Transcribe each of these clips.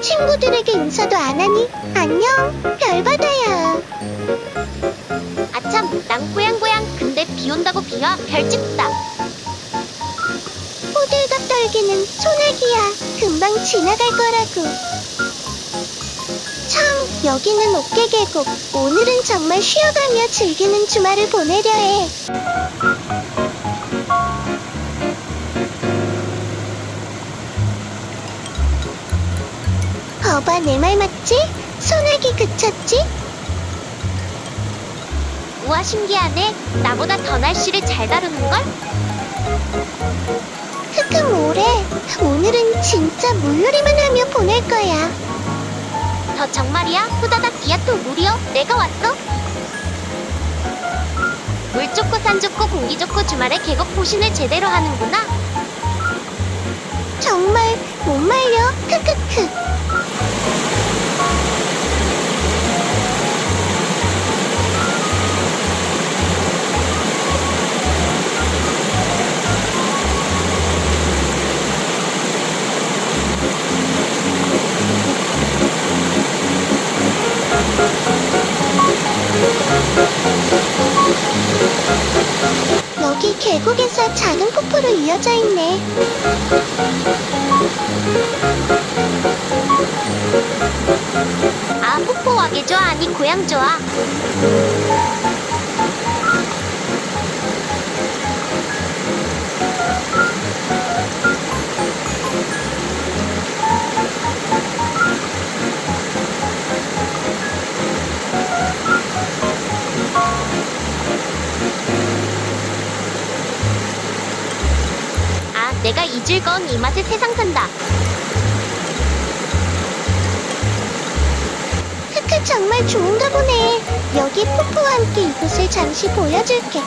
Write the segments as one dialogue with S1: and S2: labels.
S1: 친구들에게 인사도 안 하니? 안녕, 별바다야. 아참, 난 고양고양. 근데 비 온다고 비와 별 찍다. 호들갑 떨기는 소나기야. 금방 지나갈 거라고. 참, 여기는 옥계계곡. 오늘은 정말 쉬어가며 즐기는 주말을 보내려 해. 봐봐, 내 말 맞지? 소나기 그쳤지? 우와, 신기하네. 나보다 더 날씨를 잘 다루는걸? 크크, 뭐래. 오늘은 진짜 물놀이만 하며 보낼 거야. 더 정말이야? 후다닥 기아토 물이요? 내가 왔어? 물 좋고 산 좋고 공기 좋고 주말에 계곡 포신을 제대로 하는구나. 정말 못 말려. 크크크. 작은 폭포로 이어져 있네. 아, 폭포 와게 좋아? 아니, 고향 좋아? 아, 이 맛에 세상 산다. 크크 정말 좋은가 보네. 여기 폭포와 함께 이곳을 잠시 보여줄게.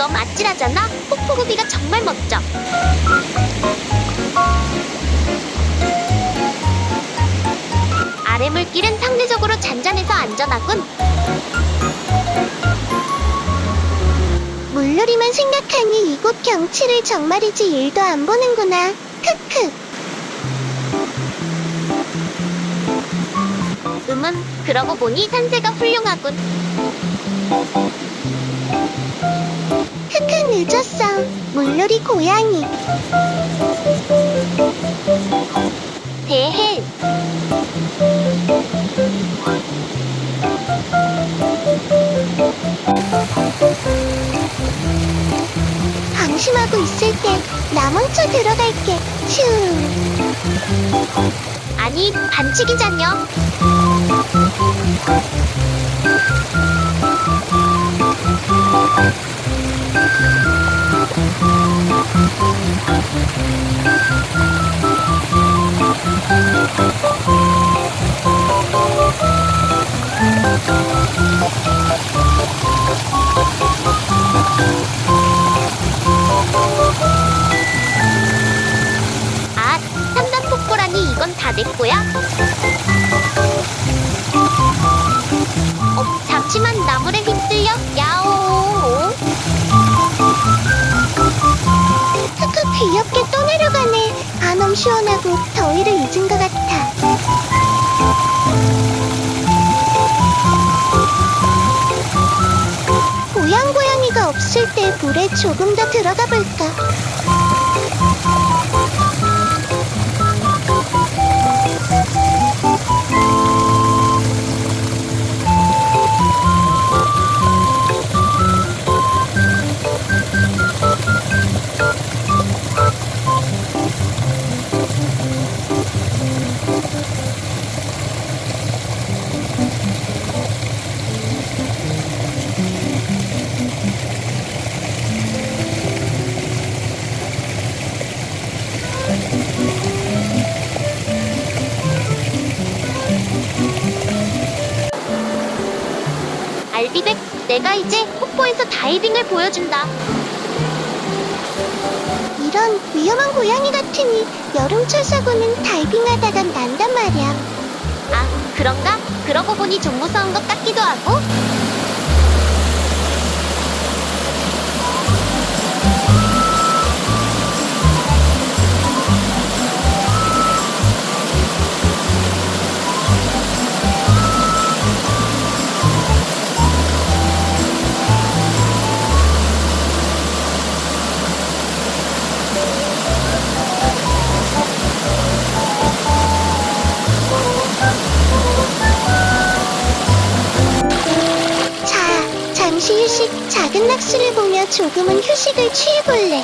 S1: 너무 아찔하잖아? 폭포구비가 정말 멋져. 아래 물길은 상대적으로 잔잔해서 안전하군. 물놀이만 생각하니 이곳 경치를 정말이지 일도 안 보는구나. 크크. 음은 그러고 보니 산세가 훌륭하군. 크크 늦었어. 물놀이 고양이. 대해. 방심하고 있을 때 나 먼저 들어갈게. 슈. 아니 반칙이잖여. 아, 삼단 폭포라니 이건 다 내 거야? 없을 때 물에 조금 더 들어가 볼까. 이백, 내가 이제 폭포에서 다이빙을 보여준다. 이런 위험한 고양이 같으니 여름철 사고는 다이빙하다가 난단 말이야. 아, 그런가? 그러고 보니 좀 무서운 것 같기도 하고. 휴식, 작은 낙수를 보며 조금은 휴식을 취해볼래.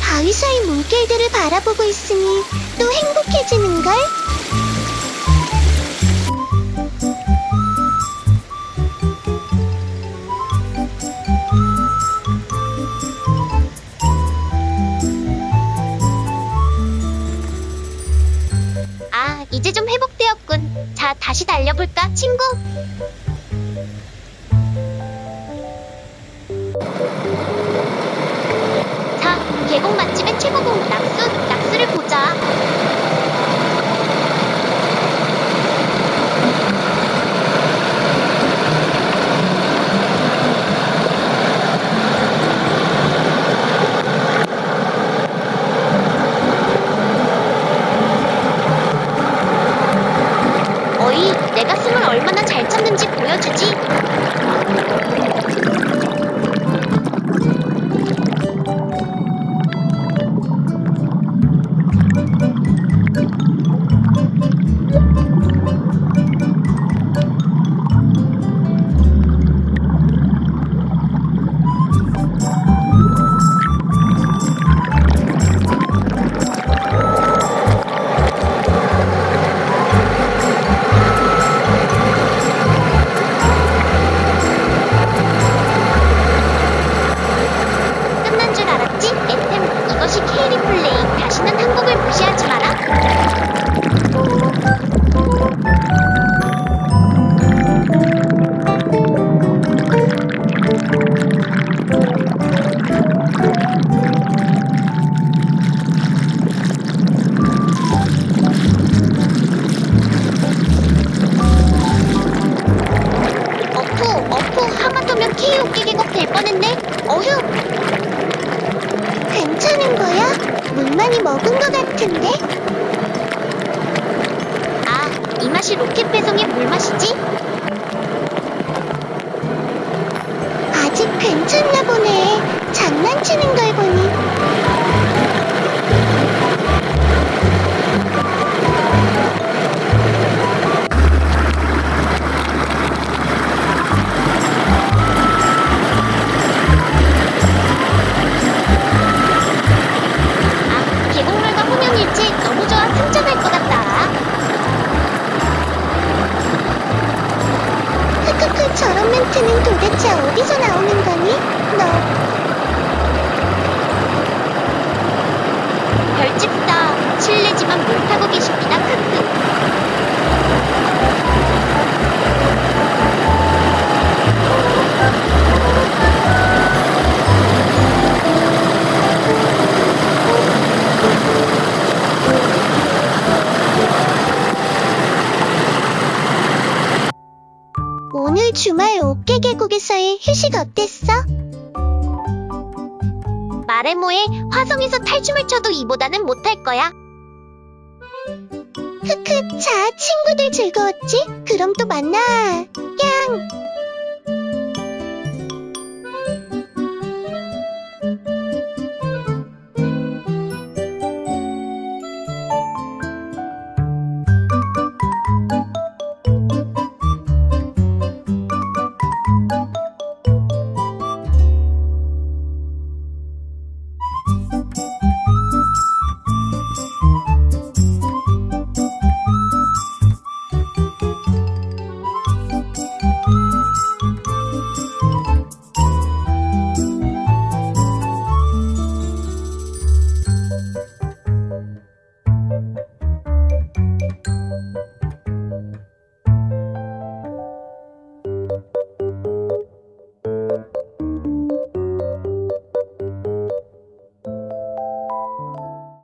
S1: 바위 사이 물결들을 바라보고 있으니 또 행복해지는걸? 친구? 내가 숨을 얼마나 잘 참는지 보여주지. 뻔했네. 어휴. 괜찮은 거야? 물 많이 먹은 것 같은데? 아, 이 맛이 로켓 배송의 물 맛이지? 아직 괜찮나 보네. 장난치는 걸 어디서 나오는 거니? 너 별집다 실례지만 물 타고 계십니다 휴식 어땠어? 마레모에 화성에서 탈춤을 춰도 이보다는 못할 거야. 크크, 자, 친구들 즐거웠지? 그럼 또 만나. 냥!